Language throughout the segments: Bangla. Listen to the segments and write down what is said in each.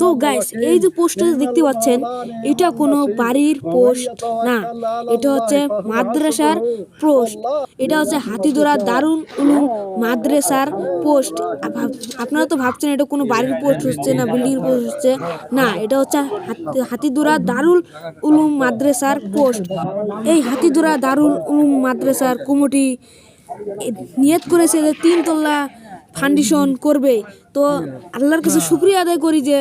তো গাইস এই যে পোস্টটা দেখতে পাচ্ছেন এটা কোনো বাড়ির পোস্ট না এটা হচ্ছে মাদ্রাসার পোস্ট এটা হচ্ছে হাতিদোরা দারুণ উলুম মাদ্রাসার পোস্ট আপনারা তো ভাবছেন এটা কোনো বাড়ির পোস্ট হচ্ছে না বিল্ডিং পোস্ট হচ্ছে না এটা হচ্ছে হাতি- হাতিদোরা দারুল উলুম মাদ্রাসার পোস্ট এই হাতিদোরা দারুল উলুম মাদ্রাসার কমিটি নিয়ত করেছে যে তিনতলা ফাউন্ডেশন করবে। তো আল্লাহর কাছে শুক্রিয়া আদায় করি যে,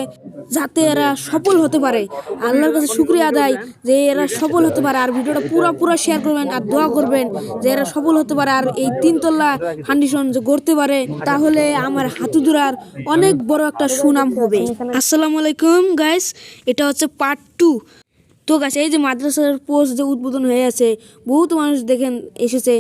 যাতে এরা সফল হতে পারে। আল্লাহর কাছে শুক্রিয়া আদায় যে, এরা সফল হতে পারে। আর ভিডিওটা পুরো পুরো শেয়ার করবেন আর দোয়া করবেন যে, এরা সফল হতে পারে। আর এই তিনতলা ফাউন্ডেশন যে গড়তে পারে, তাহলে আমার হাতুদুরার অনেক বড় একটা সুনাম হবে। আসসালামু আলাইকুম গাইস এটা হচ্ছে পার্ট টু তো গাছ এই যে মাদ্রাসার পোস্ট যে উদ্বোধন হয়ে আছে, বহুত মানুষ দেখেন এসেছে।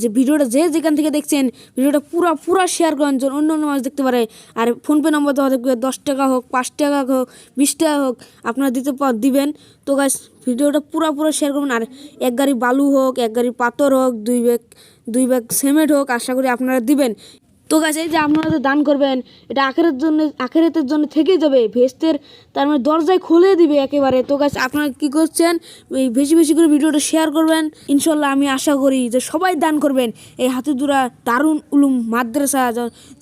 যে ভিডিওটা যে যেখান থেকে দেখছেন, ভিডিওটা পুরো পুরো শেয়ার করেন, যেন অন্য অন্য মানুষ দেখতে পারে। আর ফোনপে নম্বর দেওয়া থাকবে দশ টাকা হোক, পাঁচ টাকা হোক, বিশ টাকা হোক, আপনারা দিতে দিবেন। তো গাছ ভিডিওটা পুরো পুরো শেয়ার করবেন। আর এক গাড়ি বালু হোক, এক গাড়ি পাথর হোক, দুই ব্যাগ দুই ব্যাগ সিমেন্ট হোক, আশা করি আপনারা দিবেন। তো গাছ এই যে আপনারা দান করবেন, এটা আখেরের জন্য, আখেরাতের জন্য থেকেই যাবে। ভেস্তের, তার মানে দরজায় খুলে দিবে একেবারে। তো গাছ আপনারা কি করছেন? এই বেশি বেশি করে ভিডিওটা শেয়ার করবেন। ইনশাল্লাহ আমি আশা করি যে সবাই দান করবেন। এই হাতিদুরা দারুণ উলুম মাদ্রাসা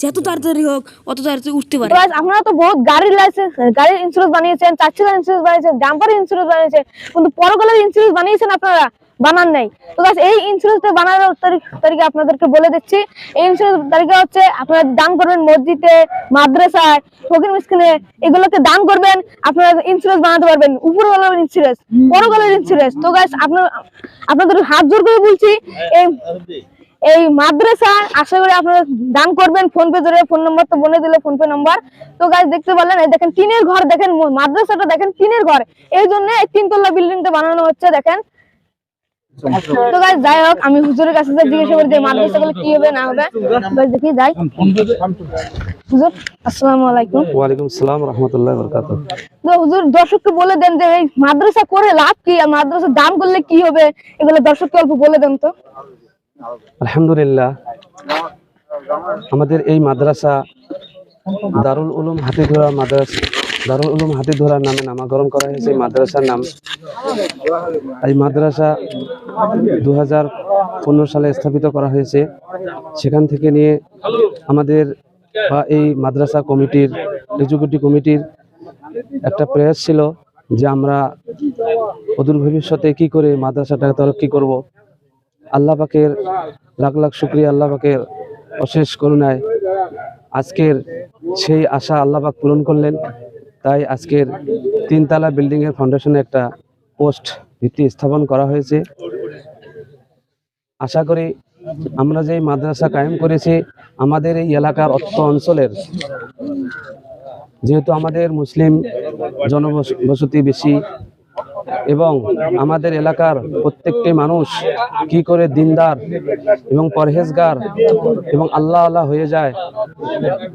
যত তাড়াতাড়ি হোক, অত তাড়াতাড়ি উঠতে পারে। আপনারা তো বহুত গাড়ির লাইসেন্স গাড়ির ইন্স্যুরেন্স বানিয়েছেন চার ইন্স্যুরেন্স বানিয়েছেন ডাম্পার ইন্স্যুরেন্স বানিয়েছেন, কিন্তু পরকালের ইন্স্যুরেন্স বানিয়েছেন আপনারা। বানান নাই। তো এই ইন্স্যুরেন্সটা বানানোর তারিখ আপনাদেরকে বলে দিচ্ছি। এই ইন্স্যুরেন্স তারিখে হচ্ছে আপনারা দান করবেন মসজিদে, মাদ্রাসায়, ফকির মিসকিনে এগুলোকে দান করবেন, আপনারা ইন্স্যুরেন্স বানাতে পারবেন। উপরওয়ালার ইন্স্যুরেন্স পরকালের ইন্স্যুরেন্স তো গাইস আপনার আপনাদের হাত জোর করে বলছি, এই এই মাদ্রাসা, আশা করি আপনারা দান করবেন। ফোন পে জরিয়ে ফোন নম্বর তো বলে দিলে ফোন পে নম্বর। তো গাছ দেখতে পারলেন, এই দেখেন টিনের ঘর, দেখেন মাদ্রাসাটা দেখেন টিনের ঘর। এই জন্য এই তিনতলা বিল্ডিংটা বানানো হচ্ছে, দেখেন। তো গাছ যাই হোক আমি হুজুরের কাছে জিজ্ঞাসা করি যে মাদ্রাসাগুলো কি হবে না হবে গাইস দেখি যাই। হুজুর আসসালামু আলাইকুম। ওয়ালাইকুম সালাম রহমতুল্লাহ বরকাত তো হুজুর দর্শককে বলে দেন যে এই মাদ্রাসা করে লাভ কি? আর মাদ্রাসা দান করলে কি হবে? এগুলো দর্শককে অল্প বলে দেন তো। আলহামদুলিল্লাহ আমাদের এই মাদ্রাসা দারুল উলুম হাতিধরা মাদ্রাসা দারুল উলুম হাতিধরা নামে নামকরণ করা হয়েছে। এই মাদ্রাসার নাম এই মাদ্রাসা দু হাজার পনেরো সালে স্থাপিত করা হয়েছে। সেখান থেকে নিয়ে আমাদের বা এই মাদ্রাসা কমিটির, এক্সিকিউটিভ কমিটির একটা প্রয়াস ছিল যে আমরা অদূর ভবিষ্যতে কি করে মাদ্রাসাটাকে তরক্কি করব। আল্লাহ পাকের লাখ লাখ শুক্রিয়া, আল্লাহ পাকের অশেষ করুণায় আজকের সেই আশা আল্লাহ পাক পূরণ করলেন। তাই আজকের তিনতলা বিল্ডিংয়ের ফাউন্ডেশনে একটা পোস্ট ভিত্তি স্থাপন করা হয়েছে। আশা করি আমরা যে মাদ্রাসা কায়েম করেছি, আমাদের এই এলাকার অত্য অঞ্চলের, যেহেতু আমাদের মুসলিম জনবসতি বেশি এবং আমাদের এলাকার প্রত্যেকটি মানুষ কি করে দিনদার এবং পরহেজগার এবং আল্লাহ আল্লাহ হয়ে যায়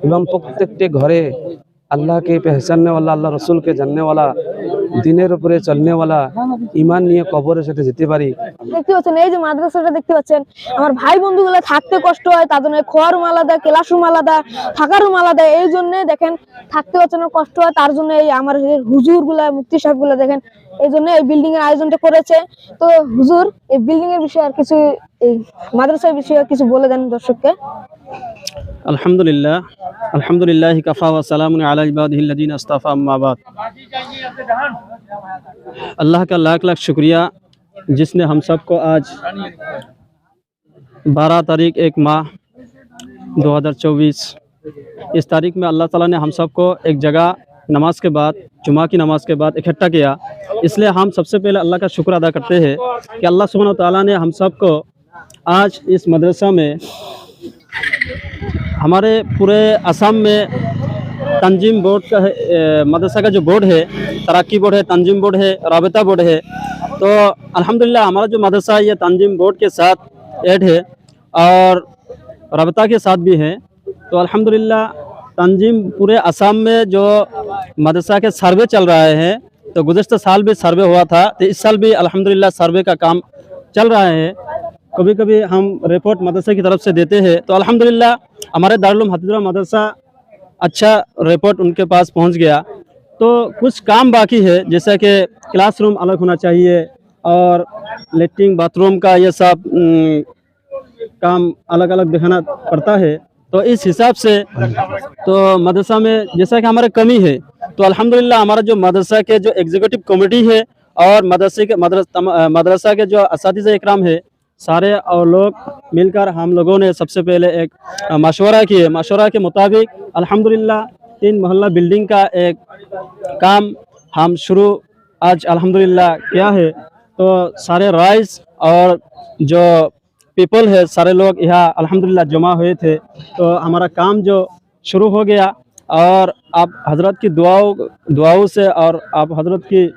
এবং প্রত্যেকটি ঘরে আল্লাহকে পেহচাননেওয়ালা আল্লাহ রসুলকে জাননেওয়ালা দিনের উপরে চলনেওয়ালা ইমান নিয়ে কবরের সাথে যেতে পারি। দেখতে পাচ্ছেন, এই যে মাদ্রাসাটা দেখতে পাচ্ছেন, আমার ভাই বন্ধুগুলো থাকতে কষ্ট হয়, তার জন্য খোয়ার আলাদা ক্লাস রুম আলাদা থাকার রুম আলাদা, এই জন্য দেখেন, থাকতে পাচ্ছেন কষ্ট হয়, তার জন্য এই আমার হুজুরগুলা মুক্তি সাহেবগুলা দেখেন এই জন্য এই বিল্ডিং এর আয়োজনটা করেছে তো হুজুর এই বিল্ডিং এর বিষয়ে আর কিছু এই মাদ্রাসার বিষয়ে কিছু বলে দেন দর্শককে अल्हम्दुलिल्लाह अल्हम्दुलिल्लाह कफ़ा व सलामुन अला इबादिहिल्लज़ीन अस्तफ़ा अम्मा बाद अल्लाह का लाख लाख शुक्रिया जिसने हम सबको आज 12 तारीख एक माह 2024 इस तारीख में अल्लाह ताला ने हम सबको एक जगह नमाज़ के बाद जुमा की नमाज़ के बाद इकट्ठा किया। इसलिए हम सबसे पहले अल्लाह का शुक्र अदा करते हैं कि अल्लाह सुब्हानहू व तआला ने हम सबको आज इस मदरसा में हमारे पूरे असम में तंजीम बोर्ड का मदरसा का जो बोर्ड है, तरक्की बोर्ड है, तंजीम बोर्ड है, रबता बोर्ड है। तो अल्हम्दुलिल्लाह हमारा जो मदरसा है, ये तंजीम बोर्ड के साथ ऐड है और राबता के साथ भी है। तो अल्हम्दुलिल्लाह तंजीम पूरे असम में जो मदरसा के सर्वे चल रहा है तो गुजशत साल भी सर्वे हुआ था तो इस साल भी अल्हम्दुलिल्लाह सर्वे का काम चल रहा है। कभी कभी हम रिपोर्ट मदरसे की तरफ़ से देते हैं तो अल्हम्दुलिल्लाह हमारे दारुल हफीजुल्लाह मदरसा अच्छा रिपोर्ट उनके पास पहुँच गया। तो कुछ काम बाकी है, जैसा कि क्लासरूम अलग होना चाहिए और लेटरिन बाथरूम का ये सब काम अलग अलग दिखाना पड़ता है। तो इस हिसाब से तो मदरसा में जैसा कि हमारे कमी है तो अल्हम्दुलिल्लाह हमारा जो मदरसा के जो एग्जीक्यूटिव कमेटी है और मदरसे के मदरस मदरसा के जो इस इकराम है, सारे और लोग मिलकर हम लोगों ने सबसे पहले एक मशवरा किए मशवरा के मुताबिक अल्हम्दुलिल्लाह तीन मोहल्ला बिल्डिंग का एक काम हम शुरू, आज अल्हम्दुलिल्लाह किया है। तो सारे राइस और जो पीपल है, सारे लोग यहाँ, अल्हम्दुलिल्लाह, जमा हुए थे। तो हमारा काम जो शुरू हो गया, और आप हज़रत की दुआओं दुआओं से और आप हज़रत की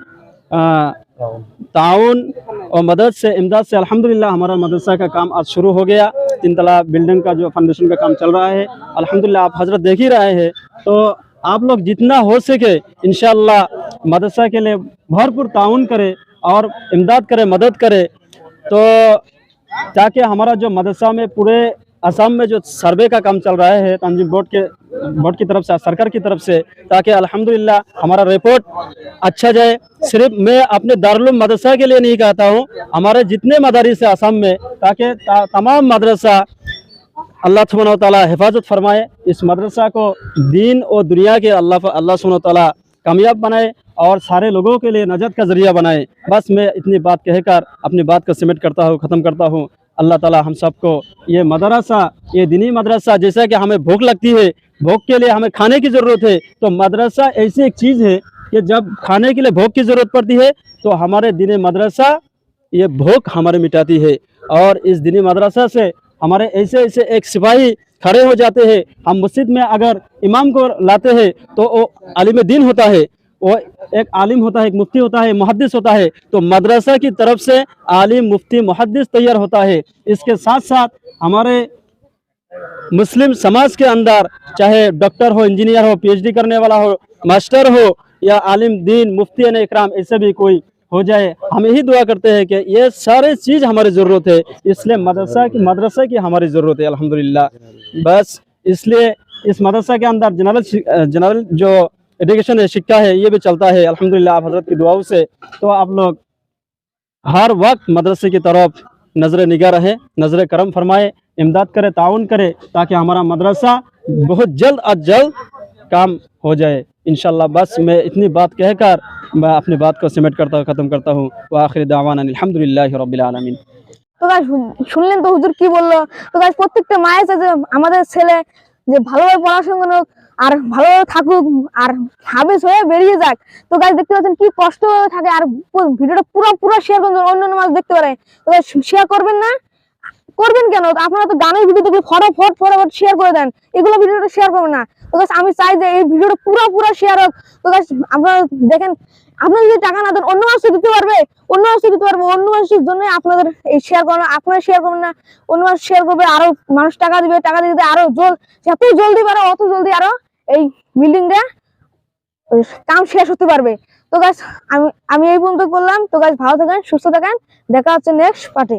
ताउन और मदद से, इमदाद से, अल्हम्दुलिल्लाह, हमारा मदरसा का काम आज शुरू हो गया। तीन तला बिल्डिंग का जो फाउंडेशन का काम चल रहा है, अल्हम्दुलिल्लाह, आप हज़रत देख ही रहे हैं। तो आप लोग जितना हो सके इंशाल्लाह मदरसा के लिए भरपूर ताउन करें और इमदाद करें, मदद करें। तो ताकि हमारा जो मदरसा में पूरे असम में जो सर्वे का काम चल रहा है तंजीम बोर्ड के बोर्ड की तरफ़ से सरकार की तरफ़ से ताकि अल्हम्दुलिल्लाह हमारा रिपोर्ट अच्छा जाए। सिर्फ़ मैं अपने दारुल मदरसा के लिए नहीं कहता हूँ हमारे जितने मदारिस है असम में ताकि ता, तमाम मदरसा अल्लाह सुबहान ताला हिफाजत फरमाए इस मदरसा को दीन और दुनिया के अल्लाह अल्लाह सुबहान ताला कामयाब बनाए। और सारे लोगों के लिए नजत का ज़रिया बनाए। बस मैं इतनी बात कहकर अपनी बात को सिमट करता हूँ, ख़त्म करता हूँ। अल्लाह ताला हम सबको ये मदरसा, ये दीनी मदरसा, जैसा कि हमें भूख लगती है, भूख के लिए हमें खाने की ज़रूरत है तो मदरसा ऐसी एक चीज़ है कि जब खाने के लिए भूख की ज़रूरत पड़ती है तो हमारे दीनी मदरसा, ये भूख हमारे मिटाती है। और इस दीनी मदरसा से हमारे ऐसे ऐसे एक सिपाही खड़े हो जाते हैं। हम मस्जिद में अगर इमाम को लाते हैं तो वो आलिम दिन होता है। वो एक आलिम होता है, एक मुफ्ती होता है मुहदस होता है तो मदरसा की तरफ़ से आलिम मुफ्ती मुहदस तैयार होता है। इसके साथ साथ हमारे मुस्लिम समाज के अंदर, चाहे डॉक्टर हो, इंजीनियर हो, पीएचडी करने वाला हो, मास्टर हो, या आलिम, दीन, मुफ्ती इकराम, ऐसे भी कोई हो जाए, हम यही दुआ करते हैं कि ये सारे चीज़ हमारी ज़रूरत है। इसलिए मदरसा की मदरसा की हमारी ज़रूरत है, अल्हम्दुलिल्लाह। बस इसलिए इस मदरसा के अंदर जनरल जनरल जो एजुकेशन है शिक्षा है ये भी चलता है अल्हम्दुलिल्लाह आप हजरत की दुआओं से तो आप लोग हर वक्त मदरसे की तरफ नज़र निगाह रहे नज़र करम फरमाए इमदाद करे ताउन करे ताकि हमारा मदरसा बहुत जल्द अज जल्द काम हो जाए इंशाल्लाह बस मैं इतनी बात कहकर मैं अपनी बात को सिमट करता ख़त्म करता हूँ व आखिर दावान अलहमदिल्ला रब्बिल आलमीन তো গাছ শুনলেন তো হুজুর কি বললো তো গাছ প্রত্যেকটা মায়ের চায় যে আমাদের ছেলে যে ভালোভাবে পড়াশোনা করুক আর ভালোভাবে থাকুক, আর হাবেস হয়ে বেরিয়ে যাক। তো গাছ দেখতে পাচ্ছেন কি কষ্ট থাকে, আর ভিডিওটা পুরো পুরো শেয়ার করবেন অন্য অন্য মানুষ দেখতে পারে। তো শেয়ার করবেন না? করবেন কেন? আপনারা তো গানের ভিডিও দেখলে ফটাফট ফটাফট শেয়ার করে দেন। এগুলো ভিডিওটা শেয়ার করবেন না। তো গাছ আমি চাই যে এই ভিডিওটা পুরো পুরো শেয়ার হোক। তো গাছ আপনারা দেখেন, আপনারা যদি টাকা না দেন, অন্য মানুষ তো দিতে পারবে। অন্য মানুষ তো দিতে পারবে। অন্য মানুষের জন্য আপনাদের এই শেয়ার করেন, আপনারা শেয়ার করবেন না। অন্য মানুষ শেয়ার করবে, আরও মানুষ টাকা দিবে, টাকা দিতে আরও জল, যত জলদি পারো, অত জলদি আরও এই বিল্ডিংটা কাম শেষ হতে পারবে। তো গাছ আমি আমি এই পর্যন্ত করলাম। তো গাছ ভালো থাকেন, সুস্থ থাকেন। দেখা হচ্ছে নেক্সট পার্টি